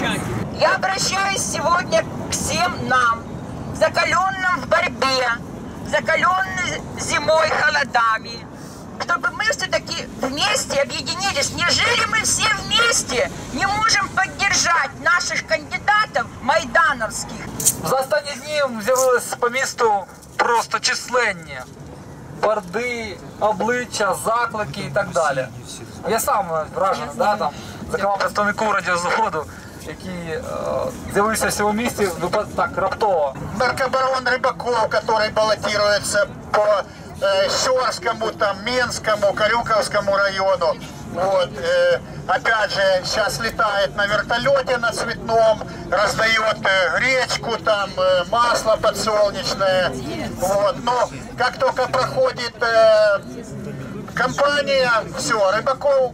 молчать. Я обращаюсь сегодня к всем нам, закаленным в борьбе, закаленным зимой, холодами, чтобы мы все-таки вместе объединились. Не жили мы все вместе, не можем поддержать наших кандидатов майдановских. За останні днів з'явилось по місту просто численні борди, обличчя, заклики і так далі. Я сам вражений, да, там, зокрема, представнику радіозаводу який з'явився цьому місті випад- так раптово. наркобарон Рыбаков, который баллотируется по Щорскому, там, Менскому, Карюковскому району. Вот, э, опять же, сейчас летает на вертолете на цветном, раздает э, гречку, там, э, масло подсолнечное. Вот, но как только проходит э, компания, все, Рыбаков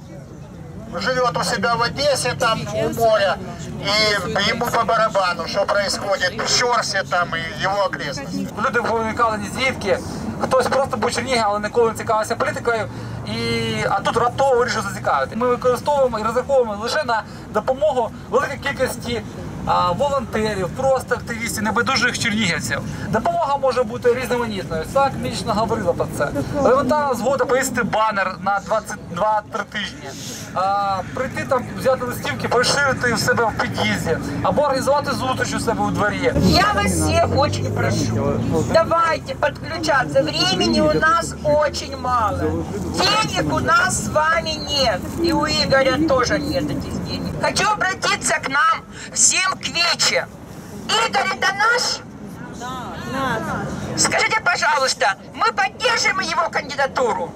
живет у себя в Одессе, там у моря, и ему по барабану, что происходит в Щорсе там и его окрестностях. Люди виникали ні звідки. Хтось просто був Чернігів, але ніколи не цікавився політикою. І, а тут раптово вирішив зацікавити. Ми використовуємо і розраховуємо лише на допомогу великій кількості волонтерів, просто активістів, небайдужих чернігівців. Допомога може бути різноманітною. Сак мічно говорила про це. Елементарна згода повісити банер на 22-3 тижні. А, прийти там, взяти листівки, поширити в себе в під'їзді, або організувати зустріч у себе у дворі. Я вас всех очень прошу, давайте подключаться. Времени у нас очень мало. Денег у нас с вами нет. И у Игоря тоже нет денег. Хочу обратиться к нам всем к Вече. Игорь, это наш? Скажите, пожалуйста, мы поддержим его кандидатуру?